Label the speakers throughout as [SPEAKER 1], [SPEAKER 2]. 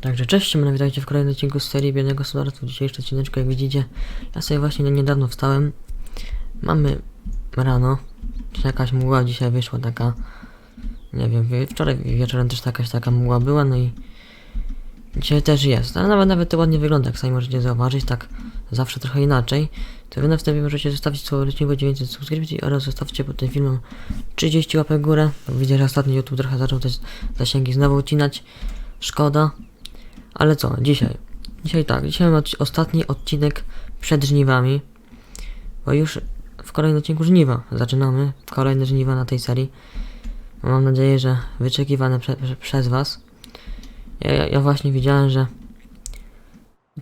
[SPEAKER 1] Także cześć, siemano, witajcie w kolejnym odcinku z serii Biednego Gospodarstwa. Dzisiejszy odcineczek, jak widzicie, ja sobie właśnie niedawno wstałem. Mamy rano, jakaś mgła dzisiaj wyszła taka, nie wiem, wie- wczoraj wieczorem też jakaś taka mgła była, no i dzisiaj też jest, ale nawet, nawet to ładnie wygląda, jak sami możecie zauważyć, tak zawsze trochę inaczej. To wy na wstępie możecie zostawić słoweczniego 900 subskrypcji oraz zostawcie pod tym filmem 30 łapek górę. Widzę, że ostatnio YouTube trochę zaczął te zasięgi znowu ucinać. Szkoda. Ale co, dzisiaj? Dzisiaj tak, dzisiaj mamy ostatni odcinek przed żniwami. Bo już w kolejnym odcinku żniwa zaczynamy. Kolejne żniwa na tej serii. Mam nadzieję, że wyczekiwane prze, prze, przez Was. Ja, ja, ja właśnie widziałem, że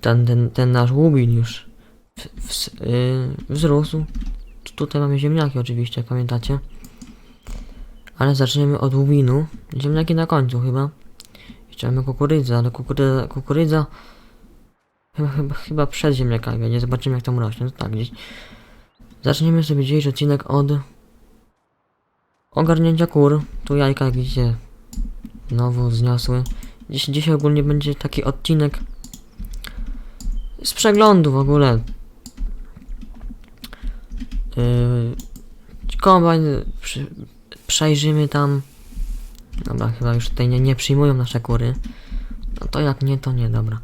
[SPEAKER 1] ten, ten, ten nasz łubin już w, w, yy, wzrósł. Tutaj mamy ziemniaki oczywiście, pamiętacie. Ale zaczniemy od łubinu. Ziemniaki na końcu chyba. Mamy kukurydzę, ale kukurydza, kukurydza chyba, chyba, chyba przed ziemniakami będzie. Zobaczymy jak tam rośnie. No tak, gdzieś. Zaczniemy sobie dzisiejszy odcinek od ogarnięcia kur. Tu jajka, jak widzicie, znowu zniosły. Dziś, dzisiaj ogólnie będzie taki odcinek z przeglądu w ogóle. Yy, kombajn przy, przejrzymy tam. Dobra, chyba już tutaj nie, nie przyjmują nasze kury. No to jak nie, to nie, dobra.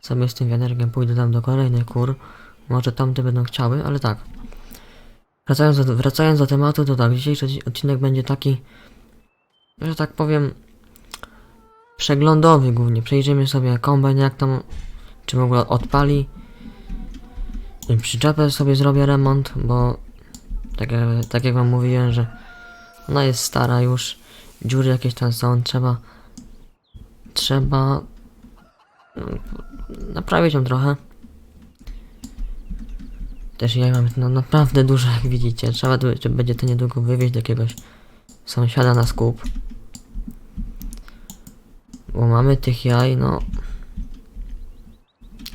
[SPEAKER 1] Sobie z tym wiaderkiem pójdę tam do kolejnych kur. Może tamte będą chciały, ale tak. Wracając do, wracając do tematu, to tak, dzisiejszy odci- odcinek będzie taki, że tak powiem, przeglądowy głównie. Przejrzymy sobie kombajn, jak tam, czy w ogóle odpali. Przyczepę sobie zrobię remont, bo tak tak jak wam mówiłem, że ona jest stara już dziury jakieś tam są, trzeba trzeba mm, naprawić ją trochę. Też ja mam no, naprawdę dużo, jak widzicie. Trzeba będzie to niedługo wywieźć do jakiegoś sąsiada na skup. Bo mamy tych jaj, no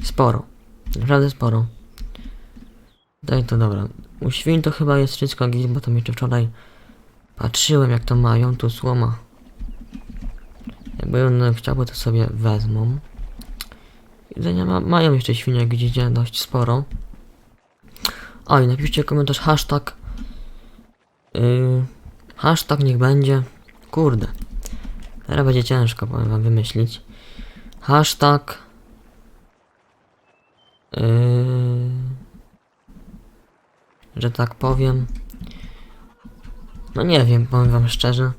[SPEAKER 1] sporo. Naprawdę sporo. Daj to dobra. U świn to chyba jest wszystko git, bo tam jeszcze wczoraj Patrzyłem jak to mają, tu słoma. Jakby one chciały to sobie wezmą. Jedzenia ma, mają jeszcze świnie, widzicie, dość sporo. O i napiszcie komentarz hashtag. Yy, hashtag niech będzie. Kurde. Teraz będzie ciężko, powiem wam wymyślić. Hashtag. Yy, że tak powiem. No nie wiem, powiem wam szczerze.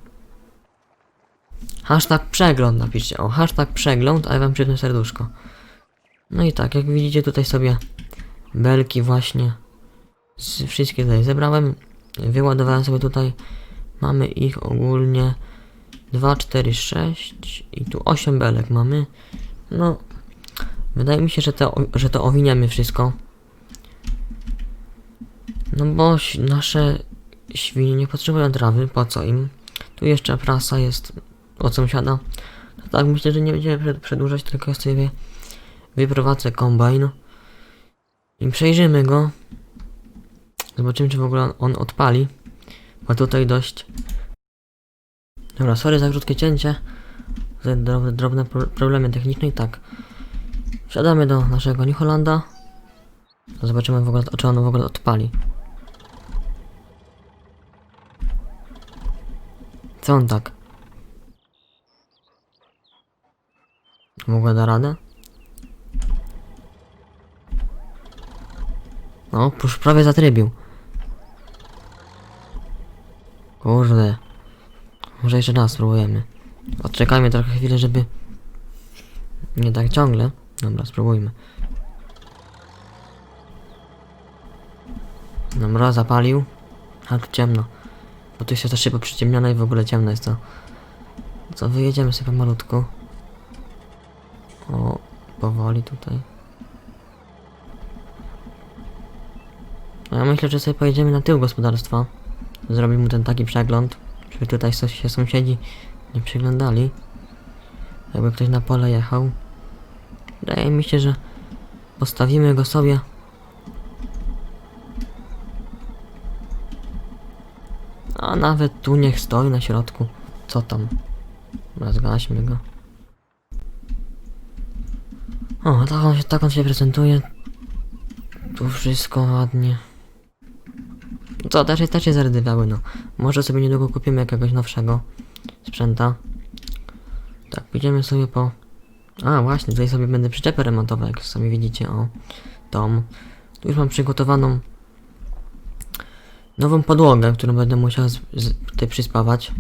[SPEAKER 1] Hashtag przegląd napiszcie. O, hashtag przegląd, a ja wam przypnę serduszko. No i tak, jak widzicie tutaj sobie belki właśnie z wszystkie tutaj zebrałem. Wyładowałem sobie tutaj. Mamy ich ogólnie 2, 4, 6 i tu 8 belek mamy. No, wydaje mi się, że to, że to owiniemy wszystko. No bo nasze świnie nie potrzebują trawy, po co im? Tu jeszcze prasa jest od sąsiada. To tak, myślę, że nie będziemy przed, przedłużać, tylko sobie wyprowadzę kombajn i przejrzymy go. Zobaczymy, czy w ogóle on, odpali, bo tutaj dość... Dobra, sorry za krótkie cięcie, za drobne, drobne pro, problemy techniczne i tak. Wsiadamy do naszego New Hollanda. Zobaczymy w ogóle, czy on w ogóle odpali. Co on tak? Mogę da radę? No, już prawie zatrybił. Kurde. Może jeszcze raz spróbujemy. Odczekajmy trochę chwilę, żeby... Nie tak ciągle. Dobra, spróbujmy. Dobra, zapalił. A ciemno. Bo tu jest ta szyba przyciemniona i w ogóle ciemno jest to. Co, wyjedziemy sobie malutko. O, powoli tutaj. No ja myślę, że sobie pojedziemy na tył gospodarstwa. Zrobimy mu ten taki przegląd, żeby tutaj się sąsiedzi nie przyglądali. Jakby ktoś na pole jechał. Wydaje mi się, że postawimy go sobie A nawet tu niech stoi na środku. Co tam? Dobra, Zgaśmy go. O, tak on, się, tak on się prezentuje. Tu wszystko ładnie. Co, też, też się zardywniały, no. Może sobie niedługo kupimy jakiegoś nowszego sprzęta. Tak, pójdziemy sobie po... A, właśnie, tutaj sobie będę przyczepę remontował, jak sami widzicie, o. Tom. Tu już mam przygotowaną nową podłogę, którą będę musiał z, z, tutaj przyspawać.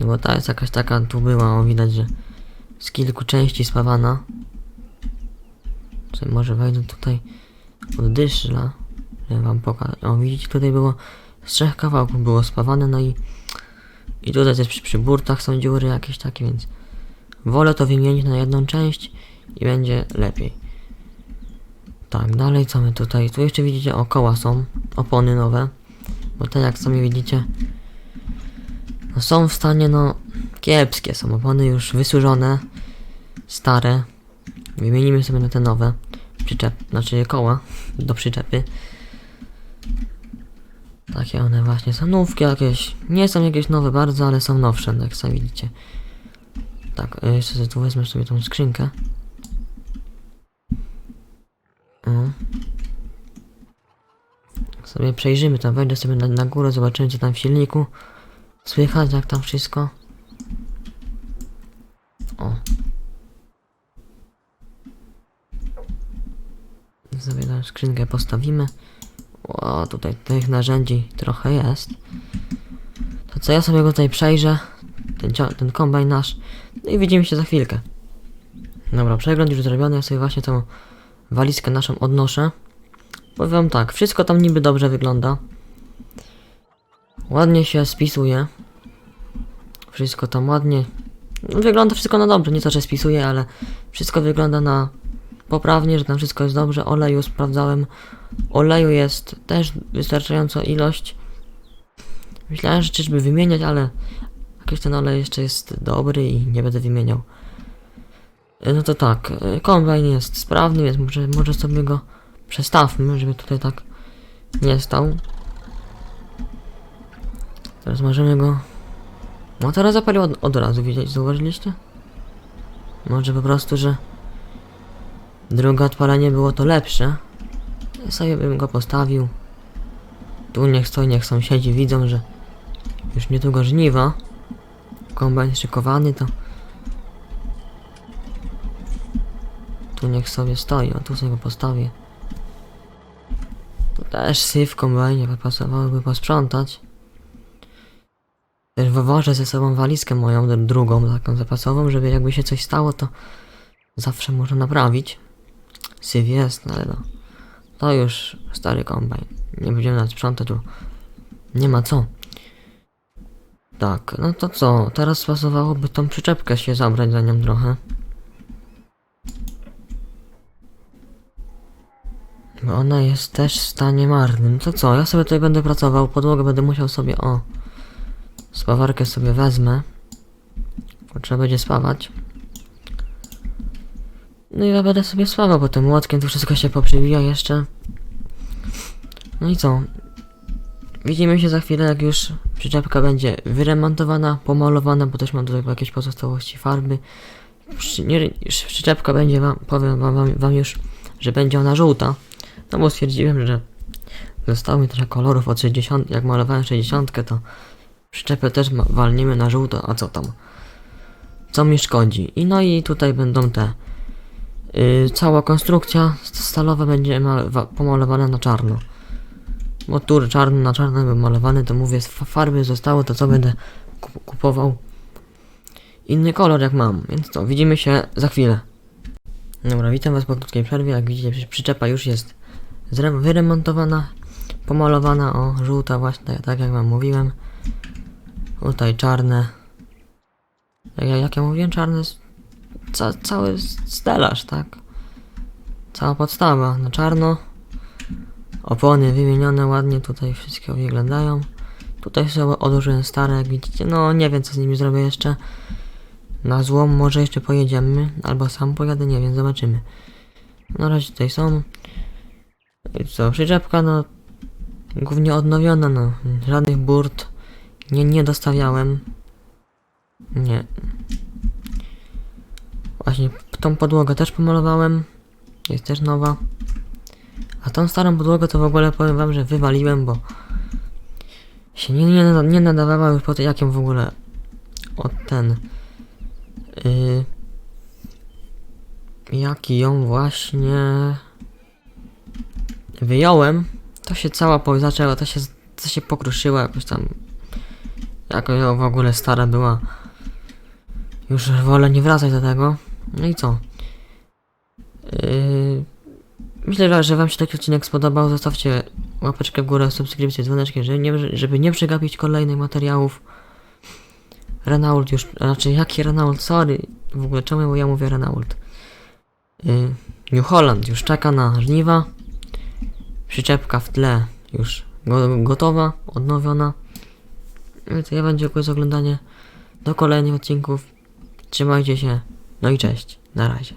[SPEAKER 1] No bo ta jest jakaś taka, tu była, o widać, że z kilku części spawana. Sobie może wejdę tutaj od dyszla, żeby wam pokażę. O, widzicie, tutaj było z trzech kawałków było spawane, no i i tutaj też przy, przy burtach są dziury jakieś takie, więc wolę to wymienić na jedną część i będzie lepiej. Tak, dalej co my tutaj? Tu jeszcze widzicie, o koła są, opony nowe, bo te jak sami widzicie, no są w stanie, no, kiepskie są, już wysłużone, stare, wymienimy sobie na te nowe, przyczep, znaczy koła do przyczepy. Takie one właśnie są nówki jakieś, nie są jakieś nowe bardzo, ale są nowsze, jak sami widzicie. Tak, y, jeszcze tu wezmę sobie tą skrzynkę. O. Sobie przejrzymy tam, wejdę sobie na, na górę, zobaczymy co tam w silniku. Słychać jak tam wszystko. O. Sobie tam skrzynkę postawimy. O, tutaj tych narzędzi trochę jest. To co ja sobie go tutaj przejrzę. Ten, ten kombajn nasz. No i widzimy się za chwilkę. Dobra, przegląd już zrobiony. Ja sobie właśnie tą walizkę naszą odnoszę. Powiem tak, wszystko tam niby dobrze wygląda. Ładnie się spisuje. Wszystko tam ładnie. Wygląda wszystko na dobrze, nie to, że spisuje, ale wszystko wygląda na poprawnie, że tam wszystko jest dobrze. Oleju sprawdzałem. Oleju jest też wystarczająca ilość. Myślałem, że czyżby wymieniać, ale jakiś ten olej jeszcze jest dobry i nie będę wymieniał. No to tak, kombajn jest sprawny, więc może, może sobie go przestawmy, żeby tutaj tak nie stał. Teraz możemy go... No teraz zapalił od, od razu, widzieć, zauważyliście? Może po prostu, że drugie odpalenie było to lepsze. Ja sobie bym go postawił. Tu niech stoi, niech sąsiedzi widzą, że już niedługo żniwa. Kombajn szykowany to... Tu niech sobie stoi, o tu sobie go postawię. Też syf w kombajnie, pasowałoby posprzątać. Też wywożę ze sobą walizkę moją, dr- drugą, taką zapasową, żeby jakby się coś stało, to zawsze można naprawić. Syf jest, no ale no. To już stary kombajn. Nie będziemy nad sprzątać, tu nie ma co. Tak, no to co? Teraz pasowałoby tą przyczepkę się zabrać za nią trochę. Ona jest też w stanie marnym. To co? Ja sobie tutaj będę pracował, podłogę będę musiał sobie, o... Spawarkę sobie wezmę. Trzeba będzie spawać. No i ja będę sobie spawał, bo tym młotkiem tu wszystko się poprzywija jeszcze. No i co? Widzimy się za chwilę, jak już przyczepka będzie wyremontowana, pomalowana, bo też mam tutaj jakieś pozostałości farby. Przy, nie, przyczepka będzie wam, powiem wam, wam już, że będzie ona żółta. No bo stwierdziłem, że zostało mi trochę kolorów od 60, jak malowałem 60, to przyczepę też walniemy na żółto, a co tam? Co mi szkodzi? I no i tutaj będą te Yy, cała konstrukcja stalowa będzie ma- pomalowana na czarno. Bo tu czarno na czarno był malowany, to mówię, z fa- farby zostało, to co będę kup- kupował inny kolor jak mam, więc to widzimy się za chwilę. Dobra, witam was po krótkiej przerwie, jak widzicie przy- przyczepa już jest wyremontowana, pomalowana, o żółta właśnie, tak, jak wam mówiłem. Tutaj czarne. Jak, ja- jak ja mówiłem, czarne s- ca cały stelaż, tak? Cała podstawa na czarno. Opony wymienione ładnie, tutaj wszystkie wyglądają. Tutaj sobie odłożyłem stare, jak widzicie. No nie wiem co z nimi zrobię jeszcze. Na złom może jeszcze pojedziemy, albo sam pojadę, nie wiem, zobaczymy. Na razie tutaj są. Co, przyczepka no głównie odnowiona, no. Żadnych burt nie, nie dostawiałem. Nie, Właśnie tą podłogę też pomalowałem. Jest też nowa. A tą starą podłogę to w ogóle powiem wam, że wywaliłem, bo się nie, nie, nie nadawała już po to, jak ją w ogóle od ten. Yy, jak ją właśnie wyjąłem, to się cała zaczęła, to się, to się pokruszyła jakoś tam. Jakoś w ogóle stara była. Już wolę nie wracać do tego. No i co? Yy, myślę, że, Wam się taki odcinek spodobał. Zostawcie łapeczkę w górę, subskrypcję, dzwoneczkiem, żeby nie, żeby nie przegapić kolejnych materiałów. Renault już, raczej jaki Renault, sorry. W ogóle czemu ja mówię Renault? Yy, New Holland już czeka na żniwa. Przyczepka w tle już go, gotowa, odnowiona. No i to ja wam dziękuję za oglądanie. Do kolejnych odcinków. Trzymajcie się. No i cześć. Na razie.